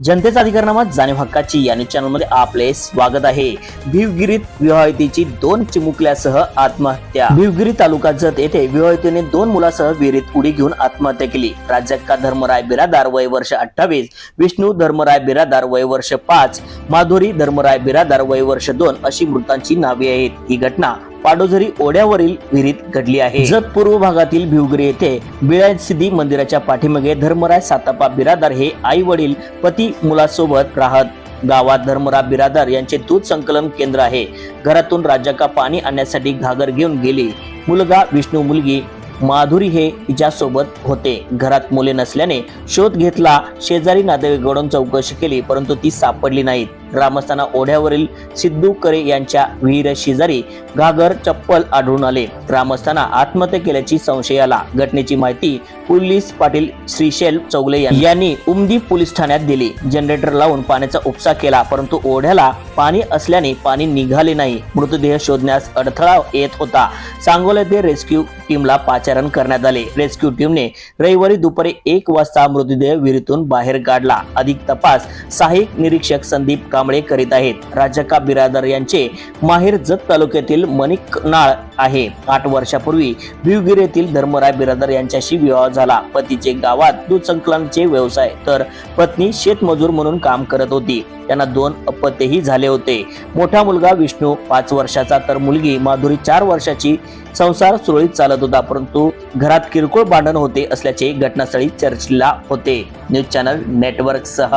जनतेचा अधिकारनामा जाणीव हक्काची या न्यूज चॅनलमध्ये आपले स्वागत आहे. भिवगिरीत विवाहितेची दोन चिमुकल्यासह आत्महत्या. भिवगिरी तालुका जत येथे विवाहितेने दोन मुलासह विहिरीत उडी घेऊन आत्महत्या केली. प्राजक्ता धर्मराय बिरादार वय वर्ष अठ्ठावीस विष्णू धर्मराय बिरादार वय वर्ष पाच माधुरी धर्मराय बिरादार वय वर्ष दोन अशी मृतांची नावे आहेत. ही घटना पाडोझरी ओढ्यावरील विहिरीत घडली आहे. जत पूर्व भागातील भिवगिरी येथे बिळासिद्धी मंदिराच्या पाठीमागे धर्मराय सातापा बिरादार हे आई वडील पती मुलासोबत राहत. गावात धर्मराव बिरादार यांचे दूध संकलन केंद्र आहे. घरातून राज्याका पाणी आणण्यासाठी घागर घेऊन गेली. मुलगा विष्णू मुलगी माधुरी हे तिच्यासोबत होते. घरात मुले नसल्याने शोध घेतला. शेजारी नातेवाईकडून चौकशी केली परंतु ती सापडली नाहीत. ग्रामस्थांना ओढ्यावरील सिद्धू करे यांच्या विहीर शेजारी घागर चप्पल आढळून आले. ग्रामस्थांना आत्महत्या केल्याची संशय आला. घटनेची माहिती पोलीस पाटील श्रीशैल चौगले यांनी- उमदी पोलीस ठाण्यात दिली. जनरेटर लावून पाण्याचा उपसा केला परंतु ओढ्याला पाणी असल्याने पाणी निघाले नाही. मृतदेह शोधण्यास अडथळा येत होता. सांगोला येथे रेस्क्यू टीमला पाचारण करण्यात आले. रेस्क्यू टीमने रविवारी दुपारी एक वाजता मृतदेह विहिरीतून बाहेर काढला. अधिक तपास सहाय्यक निरीक्षक संदीप कांबळे करीत आहेत. राजका बिरादर यांचे माहेर जत तालुक्यातील मणिकनाळ आहे. आठ वर्षापूर्वी भिवगिर येथील धर्मराय बिरादर यांच्याशी विवाह झाला. पतीचे गावात दूध संकलनाचे व्यवसाय तर पत्नी शेतमजूर म्हणून काम करत होती. त्यांना दोन अपत्यही झाले होते. मोठा मुलगा विष्णू पाच वर्षाचा तर मुलगी. माधुरी चार वर्षाची. संसार सुरळीत चालत होता परंतु घरात किरकोळ भांडण होते असल्याचे घटनास्थळी चर्चला होते. न्यूज चॅनल नेटवर्क सह